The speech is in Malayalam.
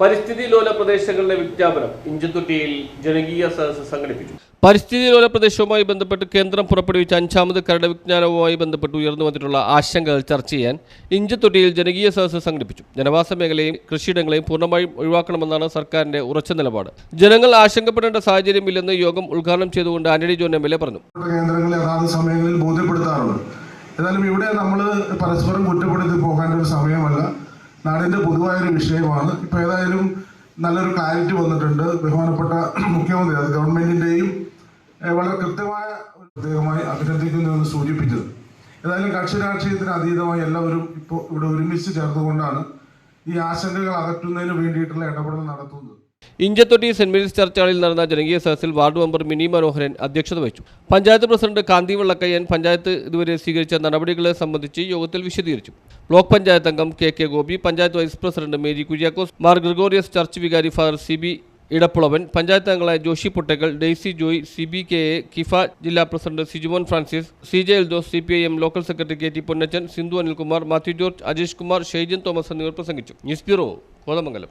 പരിസ്ഥിതി ലോല പ്രദേശങ്ങളിലെ വിജ്ഞാപനം ഇഞ്ചുതുട്ടിയിൽ ജനകീയ സദസ്സ് സംഘടിപ്പിച്ചു. പരിസ്ഥിതി ലോല പ്രദേശവുമായി ബന്ധപ്പെട്ട് കേന്ദ്രം പുറപ്പെടുവിച്ച അഞ്ചാമത് കരട് വിജ്ഞാനവുമായി ബന്ധപ്പെട്ട് ഉയർന്നു വന്നിട്ടുള്ള ആശങ്കകൾ ചർച്ച ചെയ്യാൻ ഇഞ്ചത്തൊട്ടിയിൽ ജനകീയ സദസ്സ് സംഘടിപ്പിച്ചു. ജനവാസ മേഖലയും കൃഷിയിടങ്ങളെയും പൂർണമായും ഒഴിവാക്കണമെന്നാണ് സർക്കാരിന്റെ ഉറച്ച നിലപാട്. ജനങ്ങൾ ആശങ്കപ്പെടേണ്ട സാഹചര്യമില്ലെന്ന് യോഗം ഉദ്ഘാടനം ചെയ്തുകൊണ്ട് Antony John M L A പറഞ്ഞു. കേന്ദ്രങ്ങൾ സമയങ്ങളിൽ ബോധ്യപ്പെടുത്താറുണ്ട്. എന്നാലും ഇവിടെ നമ്മൾ പരസ്പരം കുറ്റപ്പെടുത്തി പോകേണ്ട ഒരു സമയമല്ല. നാടിന്റെ പൊതുവായൊരു വിഷയമാണ്. ഇപ്പോൾ ഏതായാലും നല്ലൊരു ക്ലാരിറ്റി വന്നിട്ടുണ്ട്. ബഹുമാനപ്പെട്ട മുഖ്യമന്ത്രി അത് ഗവൺമെന്റിന്റെയും വളരെ കൃത്യമായ ഒരു പ്രത്യേകമായി അഭിനന്ദിക്കുന്നു എന്ന് സൂചിപ്പിച്ചത്. ഏതായാലും കക്ഷി രാഷ്ട്രീയത്തിന് അതീതമായി എല്ലാവരും ഇപ്പോൾ ഇവിടെ ഒരുമിച്ച് ചേർന്നുകൊണ്ടാണ് ഈ ആശങ്കകൾ അകറ്റുന്നതിന് വേണ്ടിയിട്ടുള്ള ഇടപെടൽ നടത്തുന്നത്. ഇഞ്ചത്തൊട്ടി സെന്റ് മേരീസ് ചർച്ച് ഹാളിൽ നടന്ന ജനകീയ സദസ്സിൽ വാർഡ് മെമ്പർ മിനി മനോഹരൻ അധ്യക്ഷത വഹിച്ചു. പഞ്ചായത്ത് പ്രസിഡന്റ് കാന്തി വെള്ളക്കയ്യൻ പഞ്ചായത്ത് ഇതുവരെ സ്വീകരിച്ച നടപടികളെ സംബന്ധിച്ച് യോഗത്തിൽ വിശദീകരിച്ചു. ബ്ലോക്ക് പഞ്ചായത്ത് അംഗം K K Gopi panchayat vice president Mary Kuriakose Mar Gregorios church വികാരി father C B Edappulavan panchayat അംഗങ്ങളായ Joshy Pottekkal Daisy Joy C B K A KIFA ജില്ലാ president Sijumon Francis C J Eldhose C P I M local secretary K T Ponnachan Sindhu Anilkumar Mathew George Ajesh Kumar Sheyjan Thomas എന്നിവർ പ്രസംഗിച്ചു. News bureau Kothamangalam.